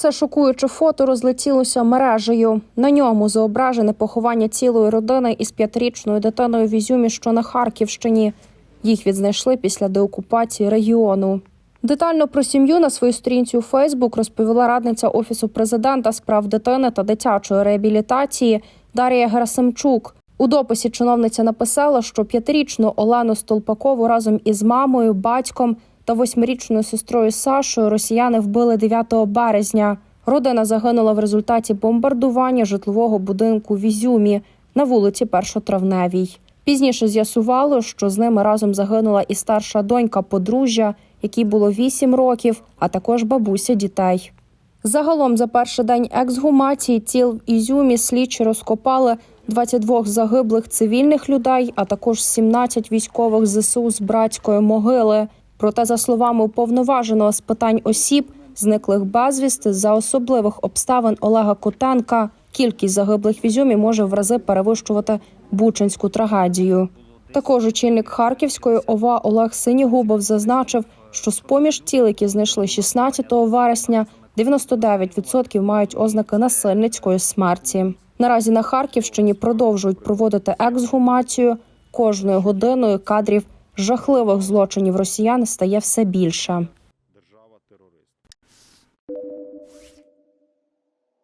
Це шокуюче фото розлетілося мережею. На ньому зображене поховання цілої родини із п'ятирічною дитиною в Ізюмі, що на Харківщині. Їх відзнайшли після деокупації регіону. Детально про сім'ю на своїй сторінці у Фейсбук розповіла радниця офісу президента з прав дитини та дитячої реабілітації Дар'я Герасимчук. У дописі чиновниця написала, що п'ятирічну Олену Столпакову разом із мамою, батьком та восьмирічною сестрою Сашою росіяни вбили 9 березня. Родина загинула в результаті бомбардування житлового будинку в Ізюмі на вулиці Першотравневій. Пізніше з'ясувало, що з ними разом загинула і старша донька подружжя, якій було 8 років, а також бабуся дітей. Загалом за перший день ексгумації тіл в Ізюмі слідчі розкопали 22 загиблих цивільних людей, а також 17 військових ЗСУ з братської могили. Проте, за словами уповноваженого з питань осіб, зниклих безвісти за особливих обставин Олега Котенка, кількість загиблих в Ізюмі може в рази перевищувати бучинську трагедію. Також очільник Харківської ОВА Олег Синігубов зазначив, що з поміж тіл, які знайшли 16 вересня, 99% мають ознаки насильницької смерті. Наразі на Харківщині продовжують проводити ексгумацію. Кожною годиною кадрів жахливих злочинів росіян стає все більше.